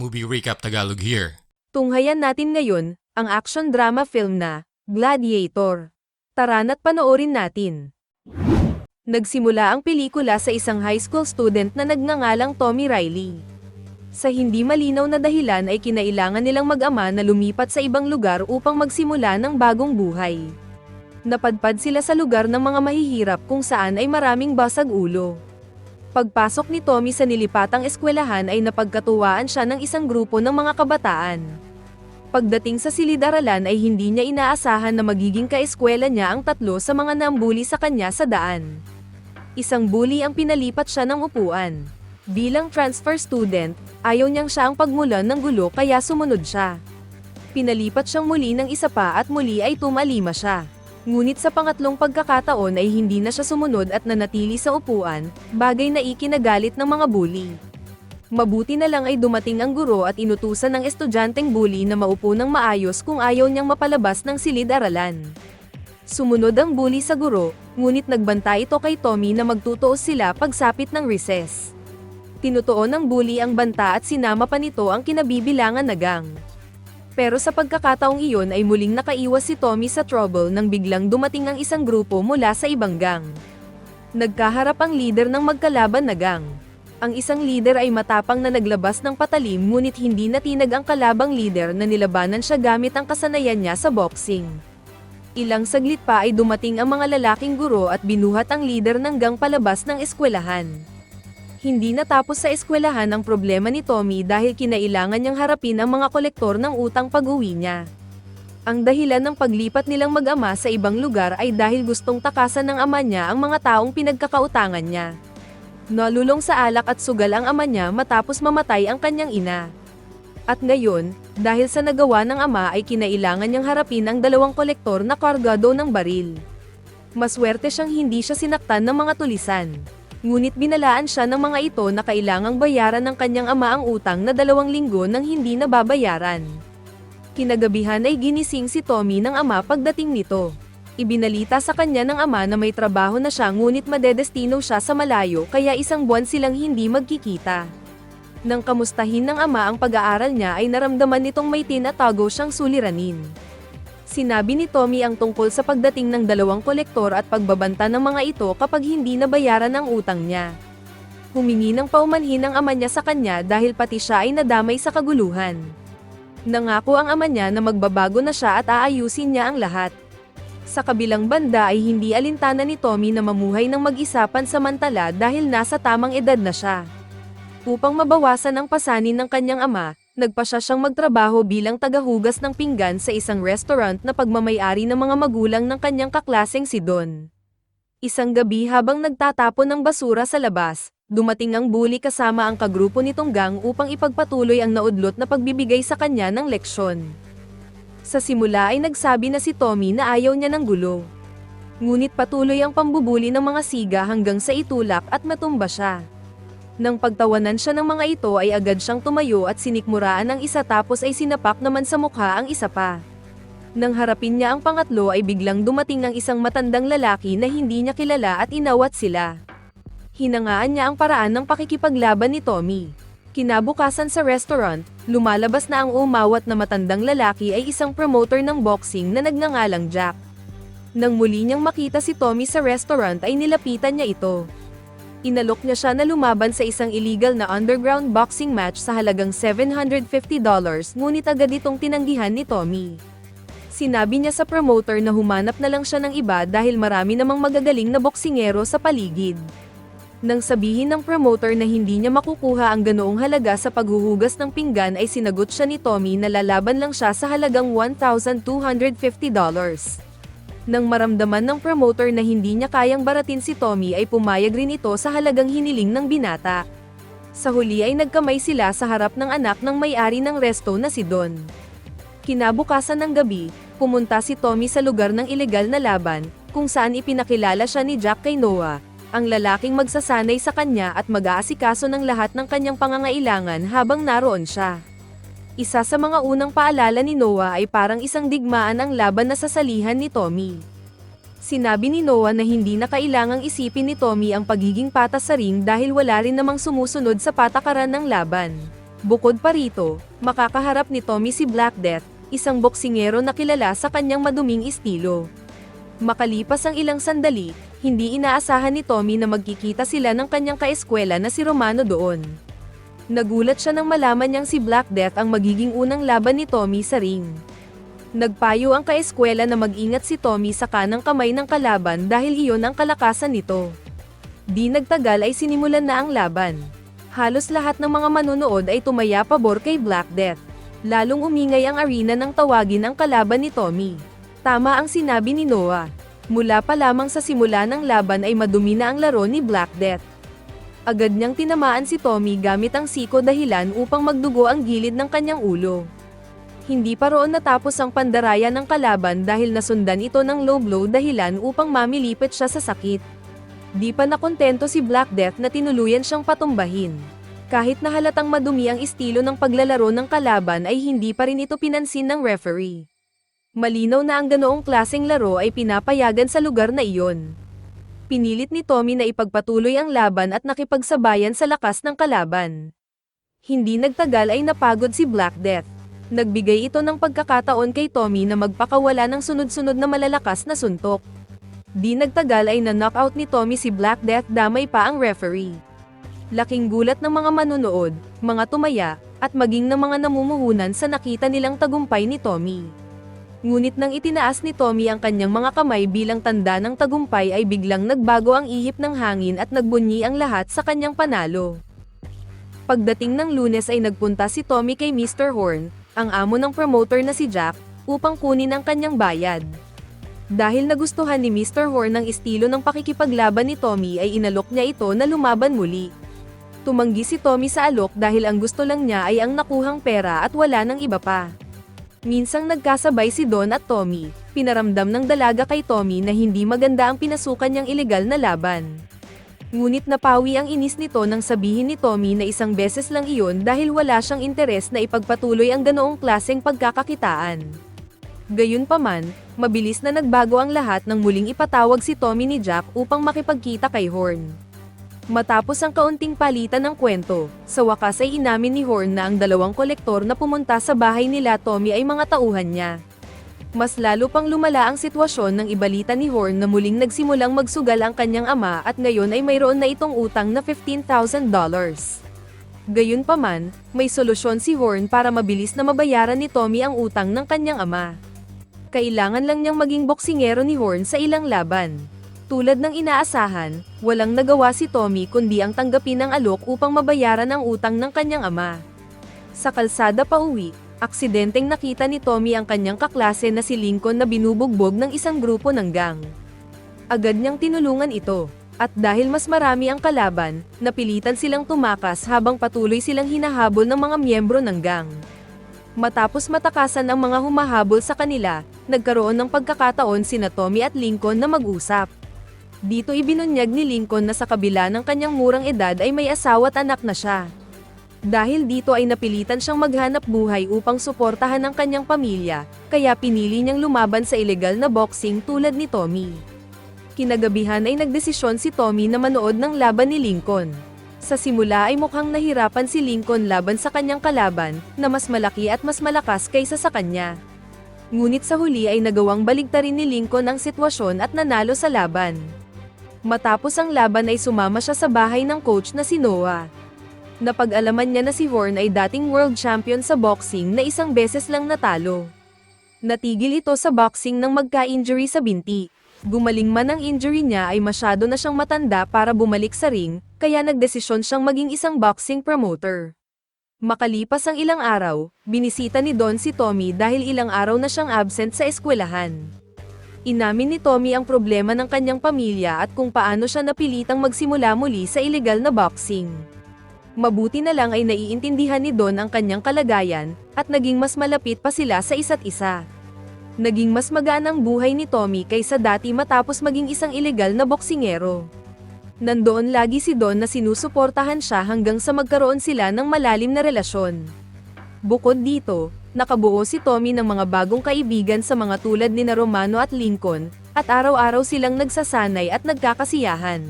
Movie Recap Tagalog here. Tunghayan natin ngayon, ang action drama film na, Gladiator. Tara na't panoorin natin. Nagsimula ang pelikula sa isang high school student na nagngangalang Tommy Riley. Sa hindi malinaw na dahilan ay kinailangan nilang mag-ama na lumipat sa ibang lugar upang magsimula ng bagong buhay. Napadpad sila sa lugar ng mga mahihirap kung saan ay maraming basag ulo. Pagpasok ni Tommy sa nilipatang eskwelahan ay napagkatuwaan siya ng isang grupo ng mga kabataan. Pagdating sa silid-aralan ay hindi niya inaasahan na magiging kaeskwela niya ang tatlo sa mga nambuli sa kanya sa daan. Isang bully ang pinalipat siya ng upuan. Bilang transfer student, ayaw niyang siya ang pagmulan ng gulo kaya sumunod siya. Pinalipat siyang muli ng isa pa at muli ay tumalima siya. Ngunit sa pangatlong pagkakataon ay hindi na siya sumunod at nanatili sa upuan, bagay na ikinagalit ng mga bully. Mabuti na lang ay dumating ang guro at inutusan ng estudyanteng bully na maupo ng maayos kung ayaw niyang mapalabas ng silid-aralan. Sumunod ang bully sa guro, ngunit nagbanta ito kay Tommy na magtutuos sila pagsapit ng recess. Tinutuon ng bully ang banta at sinama pa nito ang kinabibilangan na gang. Pero sa pagkakataong iyon ay muling nakaiwas si Tommy sa trouble nang biglang dumating ang isang grupo mula sa ibang gang. Nagkaharap ang leader ng magkalaban na gang. Ang isang leader ay matapang na naglabas ng patalim ngunit hindi natinag ang kalabang leader na nilabanan siya gamit ang kasanayan niya sa boxing. Ilang saglit pa ay dumating ang mga lalaking guro at binuhat ang leader ng gang palabas ng eskwelahan. Hindi natapos sa eskwelahan ang problema ni Tommy dahil kinailangan niyang harapin ang mga kolektor ng utang pag-uwi niya. Ang dahilan ng paglipat nilang mag-ama sa ibang lugar ay dahil gustong takasan ng ama niya ang mga taong pinagkakautangan niya. Nalulong sa alak at sugal ang ama niya matapos mamatay ang kanyang ina. At ngayon, dahil sa nagawa ng ama ay kinailangan niyang harapin ang dalawang kolektor na kargado ng baril. Maswerte siyang hindi siya sinaktan ng mga tulisan. Ngunit binalaan siya ng mga ito na kailangang bayaran ng kanyang ama ang utang na dalawang linggo nang hindi nababayaran. Kinagabihan ay ginising si Tommy ng ama pagdating nito. Ibinalita sa kanya ng ama na may trabaho na siya ngunit madedestino siya sa malayo kaya isang buwan silang hindi magkikita. Nang kamustahin ng ama ang pag-aaral niya ay naramdaman nitong may tinatago siyang suliranin. Sinabi ni Tommy ang tungkol sa pagdating ng dalawang kolektor at pagbabanta ng mga ito kapag hindi nabayaran ang utang niya. Humingi ng paumanhin ang ama niya sa kanya dahil pati siya ay nadamay sa kaguluhan. Nangako ang ama niya na magbabago na siya at aayusin niya ang lahat. Sa kabilang banda ay hindi alintana ni Tommy na mamuhay ng mag-isa pansamantala dahil nasa tamang edad na siya. Upang mabawasan ang pasanin ng kanyang ama, nagpa siya siyang magtrabaho bilang tagahugas ng pinggan sa isang restaurant na pagmamayari ng mga magulang ng kanyang kaklaseng si Don. Isang gabi habang nagtatapon ng basura sa labas, dumating ang bully kasama ang kagrupo nitong gang upang ipagpatuloy ang naudlot na pagbibigay sa kanya ng leksyon. Sa simula ay nagsabi na si Tommy na ayaw niya ng gulo. Ngunit patuloy ang pambubuli ng mga siga hanggang sa itulak at matumba siya. Nang pagtawanan siya ng mga ito ay agad siyang tumayo at sinikmuraan ang isa tapos ay sinapak naman sa mukha ang isa pa. Nang harapin niya ang pangatlo ay biglang dumating ang isang matandang lalaki na hindi niya kilala at inawat sila. Hinangaan niya ang paraan ng pakikipaglaban ni Tommy. Kinabukasan sa restaurant, lumalabas na ang umawat na matandang lalaki ay isang promoter ng boxing na nagngangalang Jack. Nang muli niyang makita si Tommy sa restaurant ay nilapitan niya ito. Inalok niya siya na lumaban sa isang illegal na underground boxing match sa halagang $750 ngunit agad itong tinanggihan ni Tommy. Sinabi niya sa promoter na humanap na lang siya ng iba dahil marami namang magagaling na boksingero sa paligid. Nang sabihin ng promoter na hindi niya makukuha ang ganoong halaga sa paghuhugas ng pinggan ay sinagot siya ni Tommy na lalaban lang siya sa halagang $1,250. Nang maramdaman ng promoter na hindi niya kayang baratin si Tommy ay pumayag rin ito sa halagang hiniling ng binata. Sa huli ay nagkamay sila sa harap ng anak ng may-ari ng resto na si Don. Kinabukasan ng gabi, pumunta si Tommy sa lugar ng ilegal na laban, kung saan ipinakilala siya ni Jack kay Noah, ang lalaking magsasanay sa kanya at mag-aasikaso ng lahat ng kanyang pangangailangan habang naroon siya. Isa sa mga unang paalala ni Noah ay parang isang digmaan ang laban na sasalihan ni Tommy. Sinabi ni Noah na hindi na kailangang isipin ni Tommy ang pagiging patas sa ring dahil wala rin namang sumusunod sa patakaran ng laban. Bukod pa rito, makakaharap ni Tommy si Black Death, isang boksingero na kilala sa kanyang maduming estilo. Makalipas ang ilang sandali, hindi inaasahan ni Tommy na magkikita sila ng kanyang kaeskwela na si Romano doon. Nagulat siya nang malaman niyang si Black Death ang magiging unang laban ni Tommy sa ring. Nagpayo ang kaeskwela na mag-ingat si Tommy sa kanang kamay ng kalaban dahil iyon ang kalakasan nito. Di nagtagal ay sinimulan na ang laban. Halos lahat ng mga manunood ay tumaya pabor kay Black Death. Lalong umingay ang arena nang tawagin ang kalaban ni Tommy. Tama ang sinabi ni Noah. Mula pa lamang sa simula ng laban ay madumi na ang laro ni Black Death. Agad niyang tinamaan si Tommy gamit ang siko dahilan upang magdugo ang gilid ng kanyang ulo. Hindi pa roon natapos ang pandaraya ng kalaban dahil nasundan ito ng low blow dahilan upang mamilipit siya sa sakit. Di pa nakontento si Black Death na tinuluyan siyang patumbahin. Kahit na halatang madumi ang estilo ng paglalaro ng kalaban ay hindi pa rin ito pinansin ng referee. Malinaw na ang ganoong klaseng laro ay pinapayagan sa lugar na iyon. Pinilit ni Tommy na ipagpatuloy ang laban at nakipagsabayan sa lakas ng kalaban. Hindi nagtagal ay napagod si Black Death. Nagbigay ito ng pagkakataon kay Tommy na magpakawala ng sunod-sunod na malalakas na suntok. Di nagtagal ay na-knockout ni Tommy si Black Death damay pa ang referee. Laking gulat ng mga manunood, mga tumaya, at maging ng mga namumuhunan sa nakita nilang tagumpay ni Tommy. Ngunit nang itinaas ni Tommy ang kanyang mga kamay bilang tanda ng tagumpay ay biglang nagbago ang ihip ng hangin at nagbunyi ang lahat sa kanyang panalo. Pagdating ng lunes ay nagpunta si Tommy kay Mr. Horn, ang amo ng promoter na si Jack, upang kunin ang kanyang bayad. Dahil nagustuhan ni Mr. Horn ang estilo ng pakikipaglaban ni Tommy ay inalok niya ito na lumaban muli. Tumanggi si Tommy sa alok dahil ang gusto lang niya ay ang nakuhang pera at wala ng iba pa. Minsang nagkasabay si Don at Tommy, pinaramdam ng dalaga kay Tommy na hindi maganda ang pinasukan niyang ilegal na laban. Ngunit napawi ang inis nito nang sabihin ni Tommy na isang beses lang iyon dahil wala siyang interes na ipagpatuloy ang ganoong klaseng pagkakakitaan. Gayunpaman, mabilis na nagbago ang lahat nang muling ipatawag si Tommy ni Jack upang makipagkita kay Horn. Matapos ang kaunting palitan ng kwento, sa wakas ay inamin ni Horn na ang dalawang kolektor na pumunta sa bahay nila Tommy ay mga tauhan niya. Mas lalo pang lumala ang sitwasyon nang ibalita ni Horn na muling nagsimulang magsugal ang kanyang ama at ngayon ay mayroon na itong utang na $15,000. Gayunpaman, may solusyon si Horn para mabilis na mabayaran ni Tommy ang utang ng kanyang ama. Kailangan lang niyang maging boksingero ni Horn sa ilang laban. Tulad ng inaasahan, walang nagawa si Tommy kundi ang tanggapin ng alok upang mabayaran ang utang ng kanyang ama. Sa kalsada pa uwi, aksidenteng nakita ni Tommy ang kanyang kaklase na si Lincoln na binubugbog ng isang grupo ng gang. Agad niyang tinulungan ito, at dahil mas marami ang kalaban, napilitan silang tumakas habang patuloy silang hinahabol ng mga miyembro ng gang. Matapos matakasan ang mga humahabol sa kanila, nagkaroon ng pagkakataon sina Tommy at Lincoln na mag-usap. Dito ibinunyag ni Lincoln na sa kabila ng kanyang murang edad ay may asawa at anak na siya. Dahil dito ay napilitan siyang maghanap buhay upang suportahan ang kanyang pamilya, kaya pinili niyang lumaban sa ilegal na boxing tulad ni Tommy. Kinagabihan ay nagdesisyon si Tommy na manood ng laban ni Lincoln. Sa simula ay mukhang nahirapan si Lincoln laban sa kanyang kalaban, na mas malaki at mas malakas kaysa sa kanya. Ngunit sa huli ay nagawang baligtarin ni Lincoln ang sitwasyon at nanalo sa laban. Matapos ang laban ay sumama siya sa bahay ng coach na si Noah. Napag-alaman niya na si Horn ay dating world champion sa boxing na isang beses lang natalo. Natigil ito sa boxing nang magka-injury sa binti. Gumaling man ang injury niya ay masyado na siyang matanda para bumalik sa ring, kaya nagdesisyon siyang maging isang boxing promoter. Makalipas ang ilang araw, binisita ni Don si Tommy dahil ilang araw na siyang absent sa eskwelahan. Inamin ni Tommy ang problema ng kanyang pamilya at kung paano siya napilitang magsimula muli sa ilegal na boxing. Mabuti na lang ay naiintindihan ni Don ang kanyang kalagayan, at naging mas malapit pa sila sa isa't isa. Naging mas magaan ang buhay ni Tommy kaysa dati matapos maging isang ilegal na boksingero. Nandoon lagi si Don na sinusuportahan siya hanggang sa magkaroon sila ng malalim na relasyon. Bukod dito, nakabuo si Tommy ng mga bagong kaibigan sa mga tulad ni Romano at Lincoln, at araw-araw silang nagsasanay at nagkakasiyahan.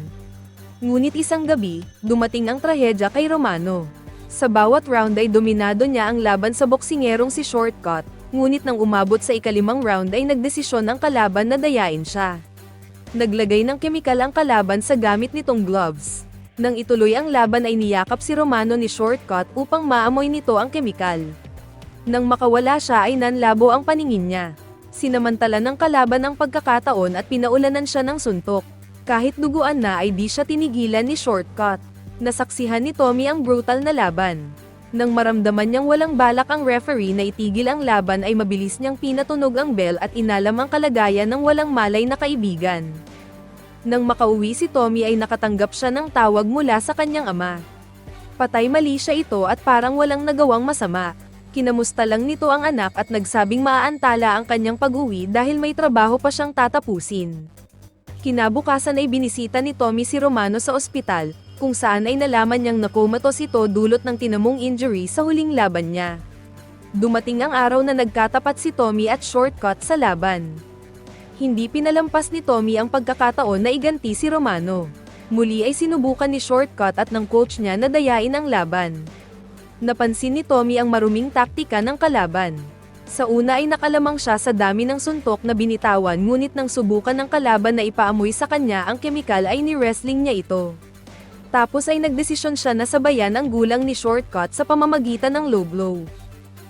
Ngunit isang gabi, dumating ang trahedya kay Romano. Sa bawat round ay dominado niya ang laban sa boksingerong si Shortcut, ngunit nang umabot sa ikalimang round ay nagdesisyon ang kalaban na dayain siya. Naglagay ng kemikal ang kalaban sa gamit nitong gloves. Nang ituloy ang laban ay niyakap si Romano ni Shortcut upang maamoy nito ang kemikal. Nang makawala siya ay nanlabo ang paningin niya. Sinamantala ng kalaban ang pagkakataon at pinaulanan siya ng suntok. Kahit duguan na ay di siya tinigilan ni Shortcut. Nasaksihan ni Tommy ang brutal na laban. Nang maramdaman niyang walang balak ang referee na itigil ang laban ay mabilis niyang pinatunog ang bell at inalam ang kalagayan ng walang malay na kaibigan. Nang makauwi si Tommy ay nakatanggap siya ng tawag mula sa kanyang ama. Patay mali siya ito at parang walang nagawang masama. Kinamusta lang nito ang anak at nagsabing maaantala ang kanyang pag-uwi dahil may trabaho pa siyang tatapusin. Kinabukasan ay binisita ni Tommy si Romano sa ospital, kung saan ay nalaman niyang nakomatos ito dulot ng tinamong injury sa huling laban niya. Dumating ang araw na nagkatapat si Tommy at shortcut sa laban. Hindi pinalampas ni Tommy ang pagkakataon na iganti si Romano. Muli ay sinubukan ni shortcut at ng coach niya na dayain ang laban. Napansin ni Tommy ang maruming taktika ng kalaban. Sa una ay nakalamang siya sa dami ng suntok na binitawan ngunit nang subukan ng kalaban na ipaamoy sa kanya ang kemikal ay ni-wrestling niya ito. Tapos ay nagdesisyon siya na sabayan ang gulang ni Shortcut sa pamamagitan ng low blow.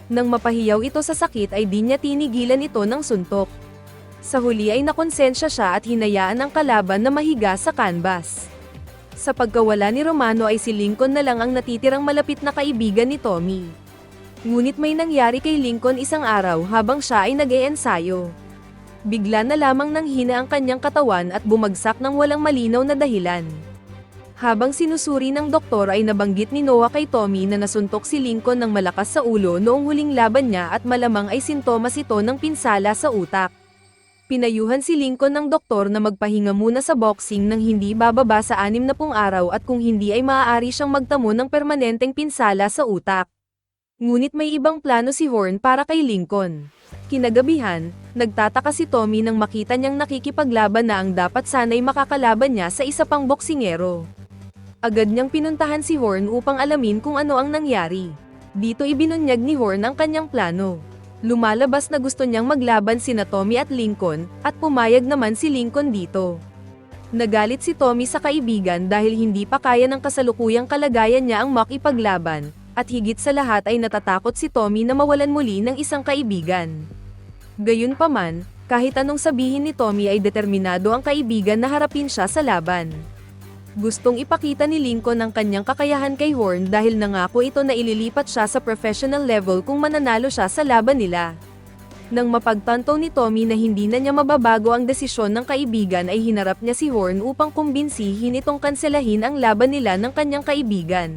Nang mapahiyaw ito sa sakit ay di niya tinigilan ito ng suntok. Sa huli ay nakonsensya siya at hinayaan ang kalaban na mahiga sa canvas. Sa pagkawala ni Romano ay si Lincoln na lang ang natitirang malapit na kaibigan ni Tommy. Ngunit may nangyari kay Lincoln isang araw habang siya ay nag-eensayo. Bigla na lamang nang hina ang kanyang katawan at bumagsak ng walang malinaw na dahilan. Habang sinusuri ng doktor ay nabanggit ni Noah kay Tommy na nasuntok si Lincoln ng malakas sa ulo noong huling laban niya at malamang ay sintomas ito ng pinsala sa utak. Pinayuhan si Lincoln ng doktor na magpahinga muna sa boxing nang hindi bababa sa anim na pung araw at kung hindi ay maaari siyang magtamo ng permanenteng pinsala sa utak. Ngunit may ibang plano si Horn para kay Lincoln. Kinagabihan, nagtataka si Tommy nang makita niyang nakikipaglaban na ang dapat sanay makakalaban niya sa isa pang boksingero. Agad niyang pinuntahan si Horn upang alamin kung ano ang nangyari. Dito ibinunyag ni Horn ang kanyang plano. Lumalabas na gusto niyang maglaban sina Tommy at Lincoln, at pumayag naman si Lincoln dito. Nagalit si Tommy sa kaibigan dahil hindi pa kaya ng kasalukuyang kalagayan niya ang makipaglaban, at higit sa lahat ay natatakot si Tommy na mawalan muli ng isang kaibigan. Gayunpaman, kahit anong sabihin ni Tommy ay determinado ang kaibigan na harapin siya sa laban. Gustong ipakita ni Lincoln ang kanyang kakayahan kay Horn dahil nangako ito na ililipat siya sa professional level kung mananalo siya sa laban nila. Nang mapagtanto ni Tommy na hindi na niya mababago ang desisyon ng kaibigan ay hinarap niya si Horn upang kumbinsihin itong kanselahin ang laban nila ng kanyang kaibigan.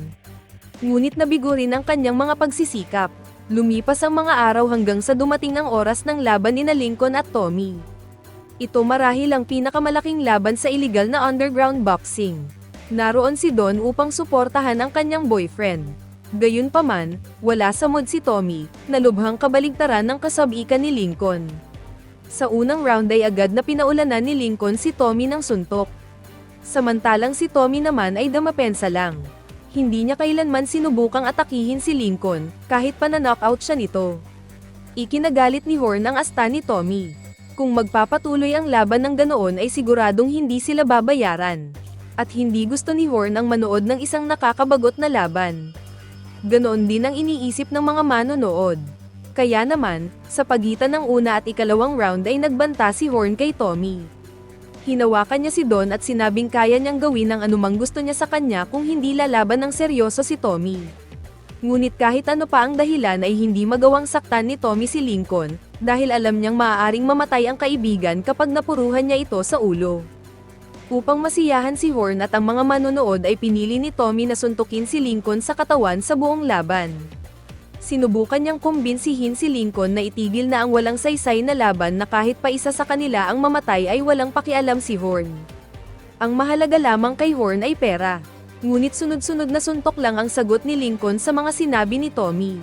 Ngunit nabigo rin ang kanyang mga pagsisikap. Lumipas ang mga araw hanggang sa dumating ang oras ng laban ni na Lincoln at Tommy. Ito marahil ang pinakamalaking laban sa illegal na underground boxing. Naroon si Don upang suportahan ang kanyang boyfriend. Gayunpaman, wala sa mood si Tommy, na lubhang kabaligtaran ng kasabikan ni Lincoln. Sa unang round ay agad na pinaulanan ni Lincoln si Tommy ng suntok. Samantalang si Tommy naman ay damapensa lang. Hindi niya kailanman sinubukang atakihin si Lincoln, kahit pa na-knockout siya nito. Ikinagalit ni Horn ang asta ni Tommy. Kung magpapatuloy ang laban ng ganoon ay siguradong hindi sila babayaran. At hindi gusto ni Horn ang manood ng isang nakakabagot na laban. Ganoon din ang iniisip ng mga manonood. Kaya naman, sa pagitan ng una at ikalawang round ay nagbanta si Horn kay Tommy. Hinawakan niya si Don at sinabing kaya niyang gawin ang anumang gusto niya sa kanya kung hindi lalaban ng seryoso si Tommy. Ngunit kahit ano pa ang dahilan ay hindi magawang saktan ni Tommy si Lincoln, dahil alam niyang maaaring mamatay ang kaibigan kapag napuruhan niya ito sa ulo. Upang masiyahan si Horn at ang mga manonood ay pinili ni Tommy na suntukin si Lincoln sa katawan sa buong laban. Sinubukan niyang kumbinsihin si Lincoln na itigil na ang walang saysay na laban na kahit pa isa sa kanila ang mamatay ay walang pakialam si Horn. Ang mahalaga lamang kay Horn ay pera. Ngunit sunod-sunod na suntok lang ang sagot ni Lincoln sa mga sinabi ni Tommy.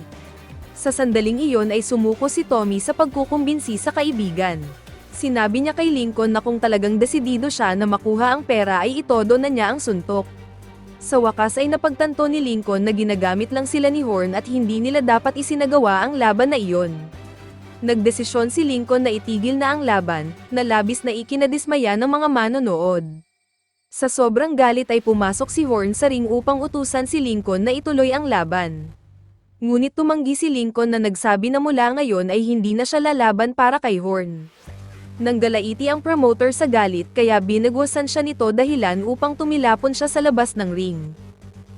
Sa sandaling iyon ay sumuko si Tommy sa pagkukumbinsi sa kaibigan. Sinabi niya kay Lincoln na kung talagang desidido siya na makuha ang pera ay itodo na niya ang suntok. Sa wakas ay napagtanto ni Lincoln na ginagamit lang sila ni Horn at hindi nila dapat isinagawa ang laban na iyon. Nagdesisyon si Lincoln na itigil na ang laban, na labis na ikinadismaya ng mga manonood. Sa sobrang galit ay pumasok si Horn sa ring upang utusan si Lincoln na ituloy ang laban. Ngunit tumanggi si Lincoln na nagsabi na mula ngayon ay hindi na siya lalaban para kay Horn. Nanggalaiti ang promoter sa galit kaya binagwasan siya nito dahilan upang tumilapon siya sa labas ng ring.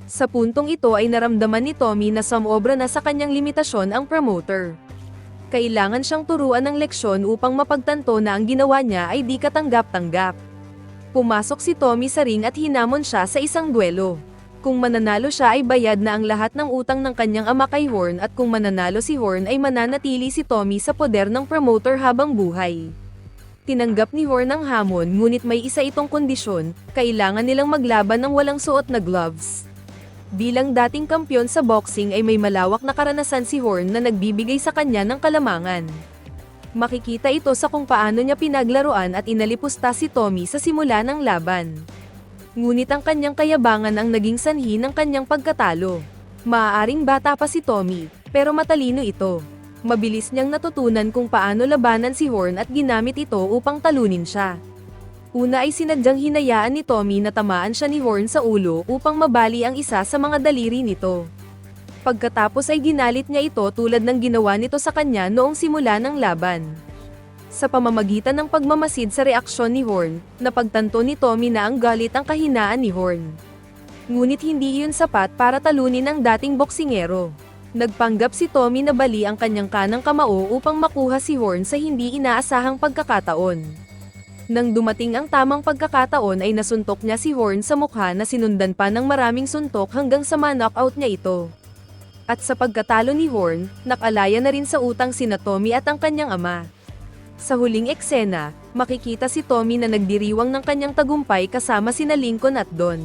Sa puntong ito ay naramdaman ni Tommy na sumobra na sa kanyang limitasyon ang promoter. Kailangan siyang turuan ng leksyon upang mapagtanto na ang ginawa niya ay di katanggap-tanggap. Pumasok si Tommy sa ring at hinamon siya sa isang duelo. Kung mananalo siya ay bayad na ang lahat ng utang ng kanyang ama kay Horn at kung mananalo si Horn ay mananatili si Tommy sa poder ng promoter habang buhay. Tinanggap ni Horn ang hamon ngunit may isa itong kondisyon, kailangan nilang maglaban ng walang suot na gloves. Bilang dating kampyon sa boxing ay may malawak na karanasan si Horn na nagbibigay sa kanya ng kalamangan. Makikita ito sa kung paano niya pinaglaruan at inalipusta si Tommy sa simula ng laban. Ngunit ang kanyang kayabangan ang naging sanhi ng kanyang pagkatalo. Maaaring bata pa si Tommy, pero matalino ito. Mabilis niyang natutunan kung paano labanan si Horn at ginamit ito upang talunin siya. Una ay sinadyang hinayaan ni Tommy na tamaan siya ni Horn sa ulo upang mabali ang isa sa mga daliri nito. Pagkatapos ay ginalit niya ito tulad ng ginawa nito sa kanya noong simula ng laban. Sa pamamagitan ng pagmamasid sa reaksyon ni Horn, napagtanto ni Tommy na ang galit ang kahinaan ni Horn. Ngunit hindi iyon sapat para talunin ang dating boksingero. Nagpanggap si Tommy na bali ang kanyang kanang kamao upang makuha si Horn sa hindi inaasahang pagkakataon. Nang dumating ang tamang pagkakataon ay nasuntok niya si Horn sa mukha na sinundan pa ng maraming suntok hanggang sa ma-knockout niya ito. At sa pagkatalo ni Horn, nakalaya na rin sa utang sina Tommy at ang kanyang ama. Sa huling eksena, makikita si Tommy na nagdiriwang ng kanyang tagumpay kasama sina Lincoln at Don.